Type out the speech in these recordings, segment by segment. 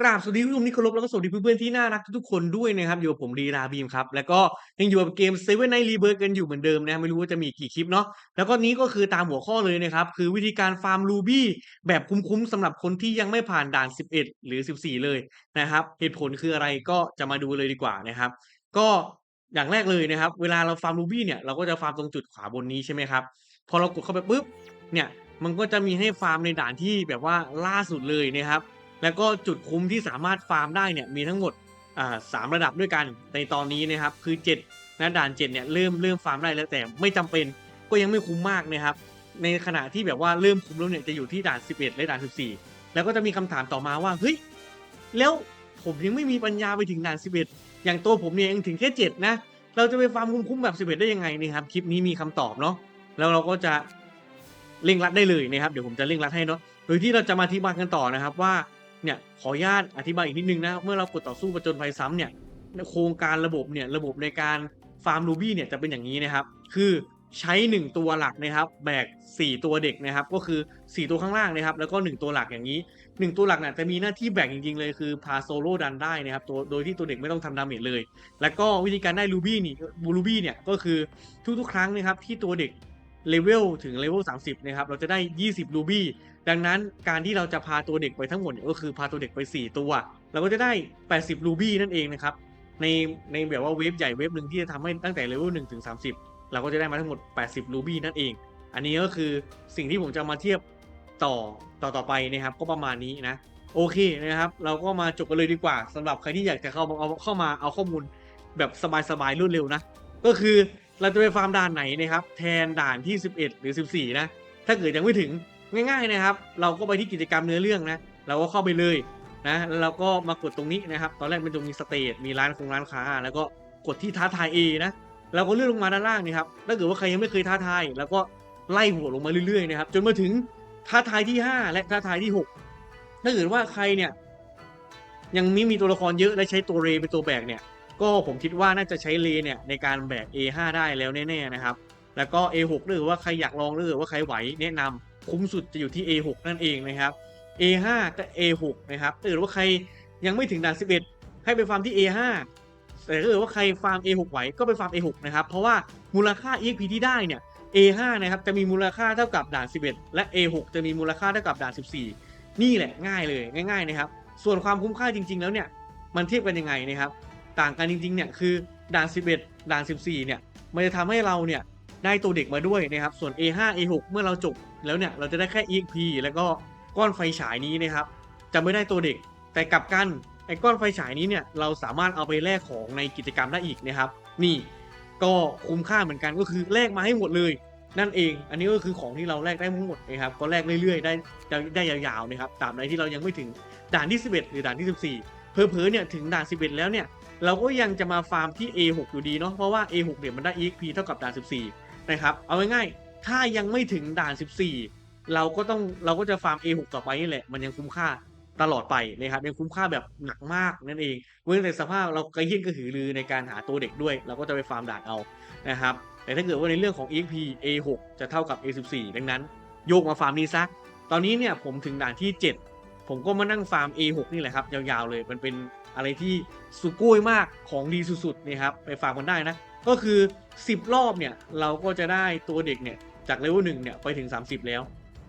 กราบสวัสดีผู้ชมที่เคารพแล้วก็สวัสดีเพื่อนๆที่น่ารักทุกๆคนด้วยนะครับอยู่กับผมรีราบีมครับ แล้วก็ยังอยู่กับเกม Seven Night Rebirth กันอยู่เหมือนเดิมนะไม่รู้ว่าจะมีกี่คลิปเนาะแล้วก็นี้ก็คือตามหัวข้อเลยนะครับ คือวิธีการฟาร์ม Ruby แบบคุ้มๆสำหรับคนที่ยังไม่ผ่านด่าน 11 หรือ 14 เลยนะครับ เหตุผลคืออะไรก็จะมาดูเลยดีกว่านะครับ ก็อย่างแรกเลยนะครับ เวลาเราฟาร์ม Ruby เนี่ยเราก็จะฟาร์มตรงจุดขวาบนนี้ใช่ไหมครับพอเรากดเข้าไปปุ๊บเนี่ยมันก็จะมีให้ฟาร์มในด่านที่แบบว่าล่าสุดเลยนะครับ แล้วก็จุดคุ้มที่สามารถฟาร์มได้เนี่ยมีทั้งหมดสามระดับด้วยกันในตอนนี้นะครับคือ7นะด่าน7เนี่ยเริ่มเริ่มฟาร์มได้แล้วแต่ไม่จำเป็นก็ยังไม่คุ้มมากนะครับในขณะที่แบบว่าเริ่มคุ้มแล้วเนี่ยจะอยู่ที่ด่าน 11 และด่าน 14 แล้วก็จะมีคำถามต่อมาว่าเฮ้ยแล้วผมยังไม่มีปัญญาไปถึงด่าน 11 อย่างตัวผมเนี่ยยังถึงแค่7นะเราจะไปฟาร์มคุ้มๆแบบ 11 ได้ยังไงนี่ครับคลิปนี้มีคำตอบเนาะแล้วเราก็จะเร่งรัดได้เลยนะครับเดี๋ยวผมจะเร่งรัดให้เนาะโดยที่เราจะมาอธิบายกันต่อนะครับว่า เนี่ยขออนุญาตอธิบายอีกนิดนึงนะ เมื่อเรากดต่อสู้ประจนภัยซ้ำเนี่ยโครงการระบบเนี่ยระบบในการฟาร์มรูบี้เนี่ยจะเป็นอย่างนี้นะครับ คือใช้ 1 ตัวหลักนะครับ แบก 4 ตัวเด็กนะครับ ก็คือ 4 ตัวข้างล่างนะครับ แล้วก็ 1 ตัวหลักอย่างนี้ 1 ตัวหลักเนี่ยจะมีหน้าที่แบกจริงๆเลยคือพาโซโล่ดันได้นะครับตัวโดยที่ตัวเด็กไม่ต้องทำดาเมจเลย แล้วก็วิธีการได้รูบี้นี่บูรูบี้เนี่ยก็คือทุกๆ ครั้งนะครับที่ตัวเด็กเลเวลถึงเลเวล30นะครับเราจะได้ 20รูบี้ ดังนั้นการที่เราจะพาตัวเด็กไปทั้งหมดก็คือพาตัวเด็กไป 4 ตัว เราก็จะได้ 80 รูบี้นั่นเองนะครับ ในในแบบว่าเวฟใหญ่เวฟหนึ่งที่จะทำให้ตั้งแต่เลเวล1ถึง30 เราก็จะได้มาทั้งหมด 80 รูบี้นั่นเอง อันนี้ก็คือสิ่งที่ผมจะมาเทียบต่อต่อต่อไปนะครับ ก็ประมาณนี้นะ โอเคนะครับ เราก็มาจบกันเลยดีกว่าสำหรับใครที่อยากจะเข้ามาเอาเข้ามาเอาข้อมูลแบบสบายๆรวดเร็วนะ ก็คือเราจะไปฟาร์มด่านไหนนะครับ แทนด่านที่ 11 หรือ 14 นะ ถ้าเกิดยังไม่ถึง ง่ายๆนะครับ เราก็ไปที่กิจกรรมเนื้อเรื่องนะเราก็เข้าไปเลยนะแล้วเราก็มากดตรงนี้นะครับ ตอนแรกมันจะมีสเตจมีร้านคงร้านค้า แล้วก็กดที่ท้าทาย A นะเราก็เลื่อนลงมาด้านล่างนี่ครับถ้าเกิดว่าใครยังไม่เคยท้าทาย แล้วก็ไล่หัวลงมาเรื่อยๆนะครับจนมาถึงท้าทายที่ 5 และท้าทายที่ 6 ถ้าเกิดว่าใครเนี่ยยังไม่มีตัวละครเยอะและใช้ตัวเรเป็นตัวแบกเนี่ย ก็ผมคิดว่าน่าจะใช้เลเนี่ยในการแบก A5 ได้แล้วแน่ๆนะครับ แล้วก็ A6 หรือว่าใครอยากลองหรือว่าใครไหวแนะนำ คุ้มสุดจะอยู่ที่ A6 นั่นเองนะครับ A5 กับ A6 นะครับถ้าเกิดว่าใครยังไม่ถึงด่าน 11 ให้ไปฟาร์มที่ A5 แต่ถ้าเกิดว่าใครฟาร์ม A6 ไหวก็ไปฟาร์ม A6 นะครับ เพราะว่ามูลค่า EXP ที่ได้เนี่ย A5 นะครับจะมีมูลค่าเท่ากับด่าน 11 และ A6 จะมีมูลค่าเท่ากับด่าน 14 นี่แหละง่ายเลยง่าย ๆ นะครับ ส่วนความคุ้มค่าจริง ๆ แล้วเนี่ยมันเทียบกันยังไงนะครับ ต่างกันจริงๆเนี่ยคือด่าน 11 ด่าน 14 เนี่ยมันจะทำให้เราเนี่ย ได้ตัวเด็กมาด้วยนะครับ ส่วน A5 A6 เมื่อเราจบแล้วเนี่ย เราจะได้แค่ EXP แล้วก็ก้อนไฟฉายนี้นะครับ จะไม่ได้ตัวเด็ก แต่กลับกันไอ้ก้อนไฟฉายนี้เนี่ย เราสามารถเอาไปแลกของในกิจกรรมได้อีกนะครับ นี่ก็คุ้มค่าเหมือนกันก็คือแลกมาให้หมดเลย นั่นเอง อันนี้ก็คือของที่เราแลกได้ทั้งหมดนะครับ ก็แลกเรื่อยๆ ได้ได้ยาวๆนะครับ ตาบใดที่เรายังไม่ถึงด่านที่ 11 หรือด่านที่ 14 เพอเพอๆเนี่ยถึงด่าน 11 แล้วเนี่ยเราก็ยังจะมาฟาร์มที่ A6 อยู่ดีเนาะ เพราะว่า A6 เนี่ยมันได้ EXP เท่ากับด่าน 14 นะครับ เอาง่ายๆ ถ้ายังไม่ถึงด่าน 14 เราก็ต้องเราก็จะฟาร์ม A6 ต่อไปนี่แหละ มันยังคุ้มค่าตลอดไปนะครับยังคุ้มค่าแบบหนักมากนั่นเองเว้นแต่สภาพเรากระเฮี้ยนกระหือรือในการหาตัวเด็กด้วย เราก็จะไปฟาร์มด่านเอานะครับแต่ถ้าเกิดว่าในเรื่องของ EXP A6 จะเท่ากับ A14 ดังนั้น โยกมาฟาร์มนี้ซะตอนนี้เนี่ยผมถึงด่านที่ 7 ผมก็มานั่งฟาร์ม A6 นี่แหละครับยาวๆเลยมันเป็นอะไรที่สุโก้ยมากของดีสุดๆนี่ครับไปฟาร์มกันได้นะ ก็คือ 10 รอบเนี่ยเราก็จะได้ตัวเด็กเนี่ยจากเลเวล1เนี่ยไปถึง 30 แล้ว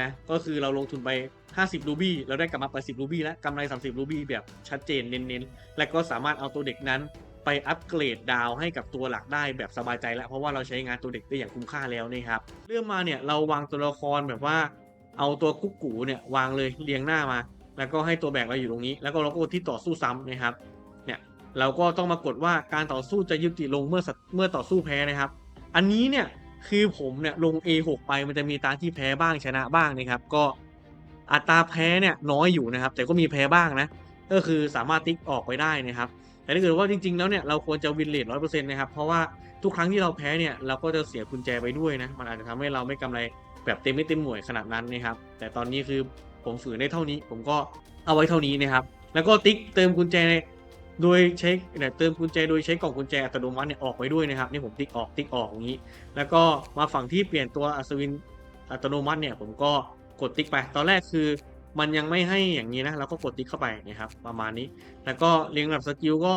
นะก็คือเราลงทุนไป 50 รูบี้เราได้กลับมา80รูบี้แล้วกำไร 30 รูบี้แบบชัดเจนเน้นๆ และก็สามารถเอาตัวเด็กนั้นไปอัปเกรดดาวให้กับตัวหลักได้แบบสบายใจแล้ว เพราะว่าเราใช้งานตัวเด็กได้อย่างคุ้มค่าแล้วนี่ครับเรื่องมาเนี่ยเราวางตัวละครแบบว่า เอาตัวคุกกูเนี่ยวางเลยเรียงหน้ามา แล้วก็ให้ตัวแบกเราอยู่ตรงนี้ แล้วก็เราก็ที่ต่อสู้ซ้ำนะครับ เราก็ต้องมากดว่าการต่อสู้จะยุติลงเมื่อเมื่อต่อสู้แพ้นะครับ อันนี้เนี่ยคือผมเนี่ยลง A6 ไปมันจะมีตาที่แพ้บ้างชนะบ้างนะครับ ก็อัตราแพ้เนี่ยน้อยอยู่นะครับ แต่ก็มีแพ้บ้างนะ ก็คือสามารถติ๊กออกไปได้นะครับ แต่ถ้าเกิดว่าจริง ๆ แล้วเนี่ยเราควรจะวินเลทร้อยเปอร์เซ็นต์นะครับ เพราะว่าทุกครั้งที่เราแพ้เนี่ยเราก็จะเสียกุญแจไปด้วยนะ มันอาจจะทำให้เราไม่กำไรแบบเต็มไม่เต็มหน่วยขนาดนั้นนะครับ แต่ตอนนี้คือผมฝืนได้เท่านี้ ผมก็เอาไว้เท่านี้นะครับ แล้วก็ติ๊กเติมกุญแจ โดยใช้เนี่ยเติมกุญแจโดยใช้กล่องกุญแจอัตโนมัติเนี่ยออกไปด้วยนะครับนี่ผมติ๊กออกติ๊กออกอย่างนี้ แล้วก็มาฝั่งที่เปลี่ยนตัวอัศวินอัตโนมัติเนี่ยผมก็กดติ๊กไป ตอนแรกคือมันยังไม่ให้อย่างนี้นะเราก็กดติ๊กเข้าไปนะครับประมาณนี้ แล้วก็เรียงลำดับสกิลก็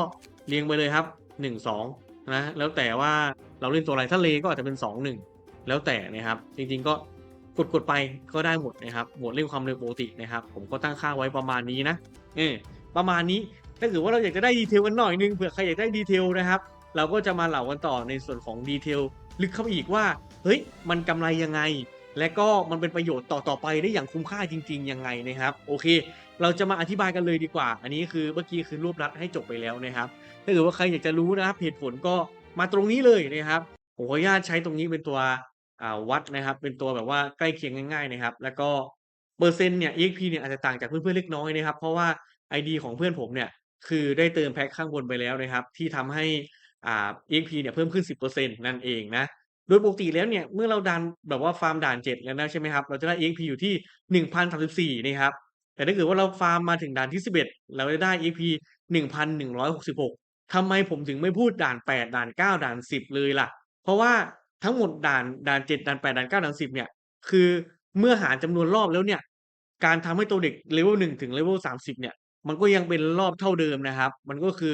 เรียงไปเลยครับ 1 2นะแล้วแต่ว่าเราเล่นตัวอะไรถ้าเลก็อาจจะเป็น 2 1 แล้วแต่นะครับจริงๆก็กดกดไปก็ได้หมดนะครับหมดเล่นความเร็วปกตินะครับ ผมก็ตั้งค่าไว้ประมาณนี้นะเออประมาณนี้ ถ้าเกิดว่าเราอยากจะได้ดีเทลกันหน่อยนึงเผื่อใครอยากได้ดีเทลนะครับ เราก็จะมาเหล่ากันต่อในส่วนของดีเทลลึกเข้าไปอีกว่า เฮ้ย มันกำไรยังไง และก็มันเป็นประโยชน์ต่อต่อไปได้อย่างคุ้มค่าจริง ๆ ยังไงนะครับ โอเค เราจะมาอธิบายกันเลยดีกว่า อันนี้คือเมื่อกี้คือรวบรัดให้จบไปแล้วนะครับ ถ้าเกิดว่าใครอยากจะรู้นะครับเหตุผลก็มาตรงนี้เลยนะครับผมขออนุญาตใช้ตรงนี้เป็นตัววัดนะครับ เป็นตัวแบบว่าใกล้เคียงง่าย ๆ นะครับ แล้วก็เปอร์เซ็นต์เนี่ย EXP เนี่ยอาจจะต่างจากเพื่อนๆเล็กน้อยนะครับ เพราะว่า ID ของเพื่อนผมเนี่ย คือได้เติมแพ็กข้างบนไปแล้วนะครับ ที่ทำให้อ่า EXP เนี่ยเพิ่มขึ้น 10%นั่นเองนะ โดยปกติแล้วเนี่ย เมื่อเราดันแบบว่าฟาร์มด่าน 7 แล้วนะใช่ไหมครับ เราจะได้ EXP อยู่ที่ 1,034นะครับ แต่ถ้าเกิดว่าเราฟาร์มมาถึงด่านที่ 11 เราจะได้ EXP 1,166ทำไมผมถึงไม่พูดด่าน 8 ด่าน 9 ด่าน 10 เลยล่ะ เพราะว่าทั้งหมดด่านด่าน 7 ด่าน 8 ด่าน 9 ด่าน 10 เนี่ย คือเมื่อหารจำนวนรอบแล้วเนี่ย การทำให้ตัวเด็ก level 1ถึง level 30 เนี่ย มันก็ยังเป็นรอบเท่าเดิมนะครับ มันก็คือ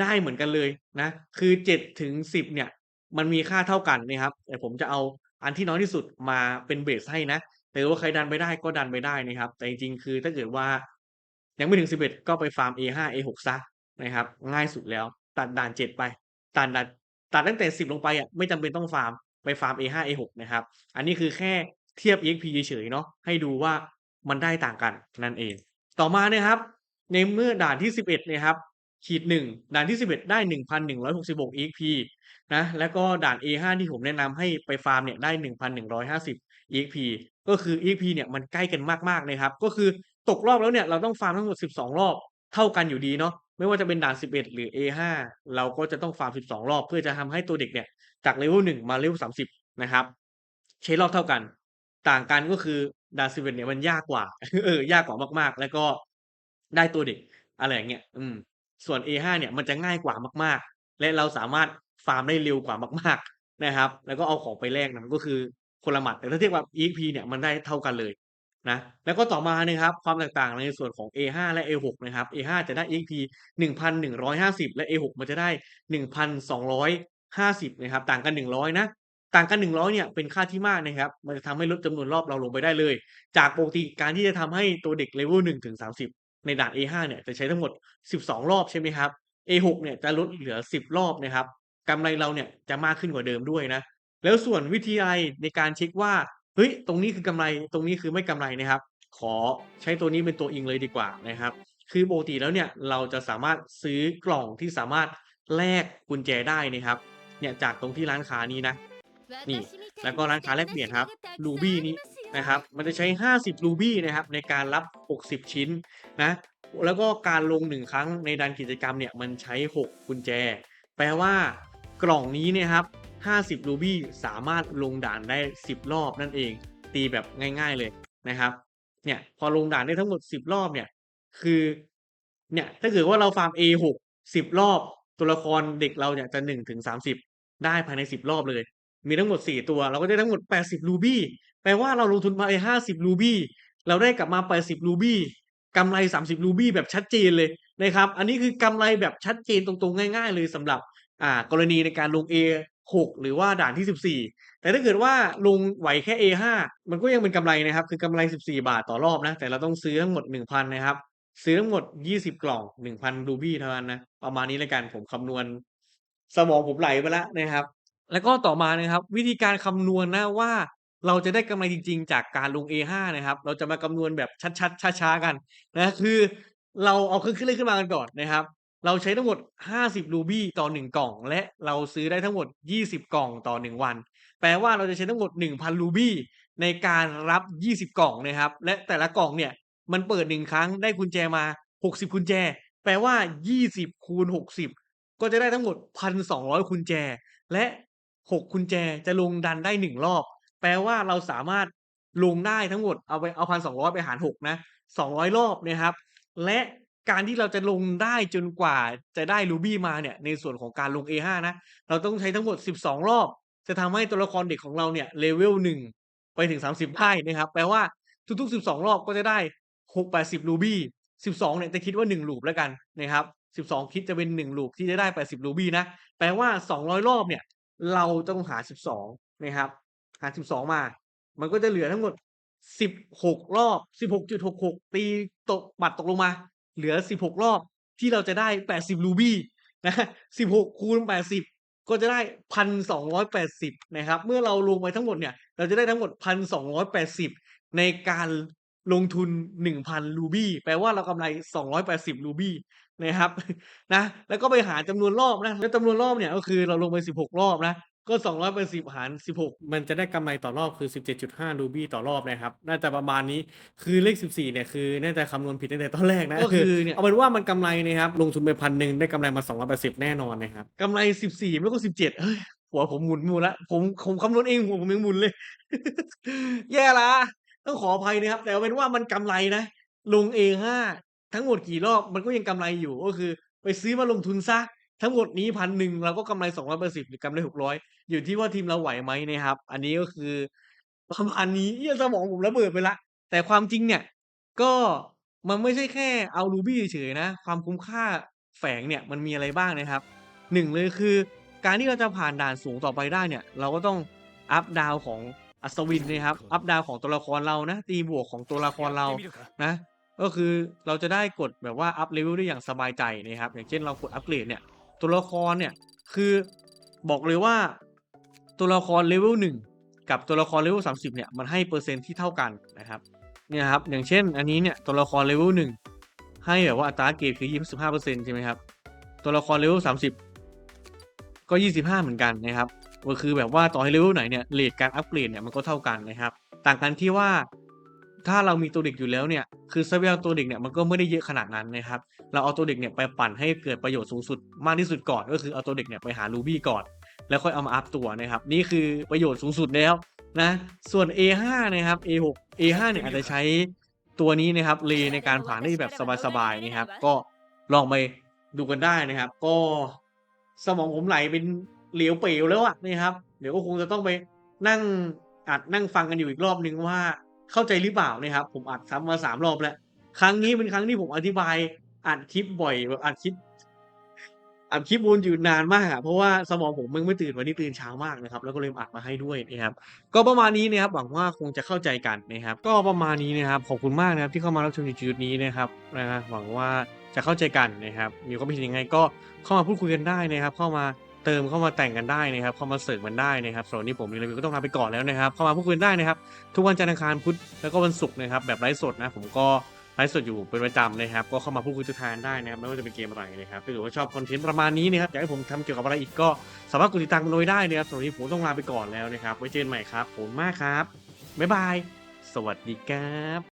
ได้เหมือนกันเลยนะ คือ7ถึง10เนี่ย มันมีค่าเท่ากันนะครับ แต่ผมจะเอาอันที่น้อยที่สุดมาเป็นเบสให้นะ แต่ว่าใครดันไปได้ก็ดันไปได้นะครับ แต่จริงๆคือถ้าเกิดว่า ยังไม่ถึง11ก็ไปฟาร์ม A5 A6 ซะนะครับ ง่ายสุดแล้ว ตัดด่าน7ไป ตัดด่านตัดตั้งแต่10ลงไปอะไม่จำเป็นต้องฟาร์มไปฟาร์ม A5 A6 นะครับ อันนี้คือแค่เทียบ EXP เฉยๆเนาะให้ดูว่ามันได้ต่างกันนั่นเอง ต่อมานะครับ ในเมื่อด่านที่ 11นะครับขีด1ด่านที่ 11 ได้ 1,166 EXP นะแล้วก็ด่าน A5 ที่ผมแนะนำให้ไปฟาร์มเนี่ยได้ 1,150 EXP ก็คือ EXP เนี่ยมันใกล้กันมากๆนะครับ ก็คือตกรอบแล้วเนี่ยเราต้องฟาร์มทั้งหมด 12 รอบเท่ากันอยู่ดีเนาะไม่ว่าจะเป็นด่าน 11 หรือ A5 เราก็จะต้องฟาร์ม 12 รอบ เพื่อจะทำให้ตัวเด็กเนี่ยจาก level 1มา level 30 นะครับ ใช้รอบเท่ากัน ต่างกันก็คือด่าน 11 เนี่ยมันยากกว่าเออยากกว่ามากๆ แล้วก็ ได้ตัวเด็กอะไรอย่างเงี้ยอืม ส่วน A5 เนี่ยมันจะง่ายกว่ามาก ๆ และเราสามารถฟาร์มได้เร็วกว่ามาก ๆนะครับ แล้วก็เอาของไปแลกนะก็คือคนละหมัดแต่ถ้าเทียบกับ EXP เนี่ยมันได้เท่ากันเลยนะแล้วก็ต่อมานะครับความแตกต่างในส่วนของ A5 และ A6 นะครับ A5 จะได้ EXP 1,150 และ A6 มันจะได้ 1,250นะครับต่างกัน 100 นะ ต่างกัน 100เนี่ยเป็นค่าที่มากนะครับ มันจะทำให้ลดจำนวนรอบเราลงไปได้เลย จากปกติการที่จะทำให้ตัวเด็ก level 1ถึง30 ในด่าน A5 เนี่ยจะใช้ทั้งหมด 12 รอบใช่ไหมครับ A6 เนี่ยจะลดเหลือ 10 รอบนะครับกำไรเราเนี่ยจะมากขึ้นกว่าเดิมด้วยนะ แล้วส่วนวิธีไรในการเช็คว่าเฮ้ยตรงนี้คือกำไรตรงนี้คือไม่กำไรนะครับ ขอใช้ตัวนี้เป็นตัวอิงเลยดีกว่านะครับ คือปกติแล้วเนี่ยเราจะสามารถซื้อกล่องที่สามารถแลกกุญแจได้นะครับ เนี่ยจากตรงที่ร้านค้านี้นะ นี่ แล้วก็ร้านค้าแลกเปลี่ยนครับ Ruby นี้ นะครับ มันจะใช้ 50 Ruby นะครับในการรับ 60 ชิ้นนะ แล้วก็การลง1ครั้งในดันกิจกรรมเนี่ยมันใช้ 6 กุญแจ แปลว่ากล่องนี้เนี่ยครับ 50 Ruby สามารถลงด่านได้ 10 รอบนั่นเอง ตีแบบง่าย ๆเลยนะครับเนี่ยพอลงด่านได้ทั้งหมด 10 รอบเนี่ยคือเนี่ยถ้าเกิดว่าเราฟาร์ม A6 10 รอบ ตัวละครเด็กเราเนี่ยจะ1-30 ได้ภายใน 10 รอบเลย มีทั้งหมด 4 ตัว เราก็ได้ทั้งหมด 80 Ruby แปลว่าเราลงทุนไป50 Ruby เราได้กลับมา80 Ruby กำไร30 Ruby แบบชัดเจนเลยนะครับ อันนี้คือกำไรแบบชัดเจนตรงๆ ง่าย ๆ เลยสำหรับอ่ากรณีในการลง A6 หรือว่าด่านที่ 14 แต่ถ้าเกิดว่าลงไหวแค่ A5 มันก็ยังเป็นกำไรนะครับ คือกำไร 14 บาทต่อรอบนะ แต่เราต้องซื้อทั้งหมด 1,000 นะครับ ซื้อทั้งหมด 20 กล่อง 1,000 Ruby เท่านั้นนะ ประมาณนี้แล้วกันผมคำนวณ สมองผมไหลไปแล้วนะครับ แล้วก็ต่อมานะครับ วิธีการคำนวณนะว่า เราจะได้กำไรจริง ๆ จากการลง A5 นะครับ เราจะมาคำนวณแบบชัดๆช้าๆกันนะคือเราเอาเครื่องคิดเลขขึ้นมากันก่อนนะครับ เราใช้ทั้งหมด 50 Ruby ต่อ 1 กล่อง และเราซื้อได้ทั้งหมด 20 กล่องต่อ 1 วัน แปลว่าเราจะใช้ทั้งหมด 1,000 Ruby ในการรับ 20 กล่องนะครับ และแต่ละกล่องเนี่ยมันเปิด 1 ครั้งได้กุญแจมา 60 กุญแจ แปลว่า 20 คูณ 60 ก็จะได้ทั้งหมด 1,200 กุญแจ และ 6 กุญแจจะลงดันได้ 1 รอบ แปลว่าเราสามารถลงได้ทั้งหมดเอาไปเอา1,200ไปหาร6นะ200รอบนะครับ และการที่เราจะลงได้จนกว่าจะได้ Ruby มาเนี่ยในส่วนของการลง A5 นะเราต้องใช้ทั้งหมด 12 รอบ จะทำให้ตัวละครเด็กของเราเนี่ย level 1ไปถึง 30ได้นะครับ แปลว่าทุกๆ 12 รอบก็จะได้ 6 80รูบี้12เนี่ยจะคิดว่า1ลูปแล้วกันนะครับ12 คิดจะเป็น1ลูปที่จะได้ 80รูบี้นะแปลว่า 200 รอบเนี่ยเราต้องหา 12 นะครับ หา12มา มันก็จะเหลือทั้งหมด16รอบ16.66ตีตกปัดตกลงมา เหลือ16รอบที่เราจะได้80รูบี้นะ16คูณ80ก็จะได้1,280นะครับ เมื่อเราลงไปทั้งหมดเนี่ย เราจะได้ทั้งหมด1,280ในการลงทุน1,000รูบี้แปลว่าเรากำไร280รูบี้นะครับนะแล้วก็ไปหาจำนวนรอบนะแล้วจำนวนรอบเนี่ยก็คือเราลงไป16รอบนะ ก็280หาร16มันจะได้กำไรต่อรอบคือ17.5รูบี้ต่อรอบนะครับ น่าจะประมาณนี้คือเลข14เนี่ยคือน่าจะคำนวณผิดตั้งแต่ตอนแรกนะก็คือเนี่ยเอาเป็นว่ามันกำไรนะครับลงทุนไปพันหนึ่งได้กำไรมา280แน่นอนนะครับกำไร14แล้วก็17เฮ้ยหัวผมหมุนหมดแล้วผมผมคำนวณเองหัวผมยังหมุนเลย แย่ละต้องขออภัยนะครับ แต่เอาเป็นว่ามันกำไรนะลง A5 ทั้งหมดกี่รอบมันก็ยังกำไรอยู่ก็คือ ไปซื้อมาลงทุนเสีย ทั้งหมดนี้1,100เราก็กำไร280หรือกำไร600อยู่ที่ว่าทีมเราไหวไหมนะครับ อันนี้ก็คือประมาณนี้เหี้ยสมองผมระเบิดไปแล้วแต่ความจริงเนี่ย ก็มันไม่ใช่แค่เอารูบี้เฉยๆนะ ความคุ้มค่าแฝงเนี่ยมันมีอะไรบ้างนะครับ1เลยคือ การที่เราจะผ่านด่านสูงต่อไปได้เนี่ย เราก็ต้องอัปดาวของอัศวินนะครับ อัปดาวของตัวละครเรานะ ตีบวกของตัวละครเรานะ ก็คือเราจะได้กดแบบว่าอัป level ได้อย่างสบายใจนะครับ อย่างเช่นเรากดอัปเกรดเนี่ย ตัวละครเนี่ยคือบอกเลยว่าตัวละคร level 1กับตัวละคร level 30เนี่ยมันให้เปอร์เซ็นต์ที่เท่ากันนะครับเนี่ยครับอย่างเช่นอันนี้เนี่ยตัวละคร level 1ให้แบบว่าอัตราเกรดคือ25%ใช่ไหมครับตัวละคร level 30ก็25เหมือนกันนะครับก็คือแบบว่าต่อให้ level ไหนเนี่ยเรตการอัปเกรดเนี่ยมันก็เท่ากันนะครับ ต่างกันที่ว่า ถ้าเรามีตัวเด็กอยู่แล้วเนี่ยคือทรัพยากรตัวเด็กเนี่ยมันก็ไม่ได้เยอะขนาดนั้นนะครับเราเอาตัวเด็กเนี่ยไปปั่นให้เกิดประโยชน์สูงสุดมากที่สุดก่อน ก็คือเอาตัวเด็กเนี่ยไปหารูบี้ก่อน แล้วค่อยเอามาอัปตัวนะครับนี่คือประโยชน์สูงสุดแล้วนะส่วน A5 นะครับ A6 A5 เนี่ยอาจจะใช้ตัวนี้นะครับเลในการผ่านได้แบบสบายๆนะครับ ก็ลองไปดูกันได้นะครับ ก็สมองผมไหลเป็นเหลวเป๋วแล้วอะนะครับ เดี๋ยวก็คงจะต้องไปนั่งอัดนั่งฟังกันอยู่อีกรอบนึงว่า เข้าใจหรือเปล่านะครับ ผมอัดซ้ำมาสามรอบแล้ว ครั้งนี้เป็นครั้งที่ผมอธิบายอัดคลิปบ่อยแบบอัดคลิปอัดคลิปวนอยู่นานมากอะเพราะว่าสมองผมมึงไม่ตื่นวันนี้ตื่นเช้ามากนะครับ แล้วก็เลยอัดมาให้ด้วยนะครับ ก็ประมาณนี้นะครับหวังว่าคงจะเข้าใจกันนะครับ ก็ประมาณนี้นะครับขอบคุณมากนะครับที่เข้ามารับชมในจุดนี้นะครับนะฮะหวังว่าจะเข้าใจกันนะครับ มีความคิดเห็นยังไงก็เข้ามาพูดคุยกันได้นะครับ เข้ามา เติมเข้ามาแต่งกันได้นะครับ เข้ามาเสริมกันได้นะครับสำหรับวันนี้ผมมีอะไรก็ต้องลาไปก่อนแล้วนะครับ เข้ามาพูดคุยกันได้นะครับ ทุกวันจันทร์อังคารพุธแล้วก็วันศุกร์นะครับแบบไลฟ์สดนะผมก็ไลฟ์สดอยู่เป็นประจำนะครับ ก็เข้ามาพูดคุยทักทานได้นะครับไม่ว่าจะเป็นเกมอะไรนะครับถ้าเกิดว่าชอบคอนเทนต์ประมาณนี้นะครับอยากให้ผมทำเกี่ยวกับอะไรอีกก็สามารถกดติดตามกันโดยได้นะครับสำหรับวันนี้ผมต้องลาไปก่อนแล้วนะครับ ไว้เจอกันใหม่ครับ ผมมากครับบ๊ายบาย สวัสดีครับ